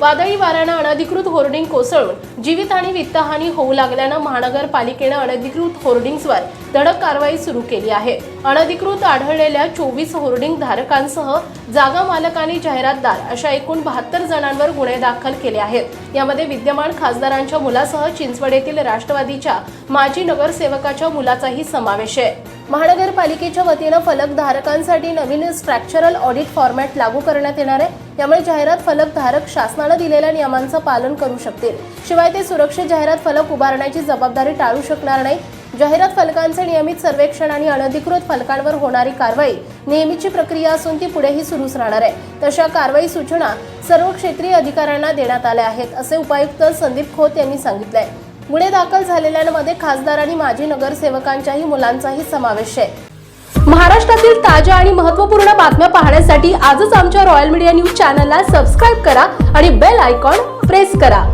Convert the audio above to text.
वादळी वाऱ्यानं अनधिकृत होर्डिंग कोसळून जीवित आणि वित्तहानी होऊ लागल्यानं महानगरपालिकेनं अनधिकृत होर्डिंग्सवर धडक कारवाई सुरू केली आहे. अनधिकृत आढळलेल्या चोवीस होर्डिंग धारकांसह जागा मालक आणि जाहिरातदार अशा एकूण बहात्तर जणांवर गुन्हे दाखल केले आहेत. यामध्ये विद्यमान खासदारांच्या मुलासह चिंचवड येथील राष्ट्रवादीच्या माजी नगरसेवकाच्या मुलाचाही समावेश आहे. महानगरपालिकेच्या वतीनं फलकधारकांसाठी नवीन स्ट्रक्चरल ऑडिट फॉर्मॅट लागू करण्यात येणार आहे. यामुळे जाहिरात फलकधारक शासनानं दिलेल्या नियमांचं पालन करू शकतील. शिवाय ते सुरक्षित जाहिरात फलक उभारण्याची जबाबदारी टाळू शकणार नाही. जाहिरात फलकांचे नियमित सर्वेक्षण आणि अनधिकृत फलकांवर होणारी कारवाई नेहमीची प्रक्रिया असून ती पुढेही सुरूच राहणार आहे. तशा कारवाई सूचना सर्व क्षेत्रीय अधिकाऱ्यांना देण्यात आल्या आहेत असे उपायुक्त संदीप खोत यांनी सांगितलंय. गुन्हे दाखल झालेल्यांमध्ये खासदार आणि माजी नगरसेवकांच्याही मुलांचाही समावेश आहे. महाराष्ट्रातील ताज्या आणि महत्त्वपूर्ण बातम्या पाहण्यासाठी आजच आमच्या रॉयल मीडिया न्यूज चॅनलला सबस्क्राईब करा आणि बेल आयकॉन प्रेस करा.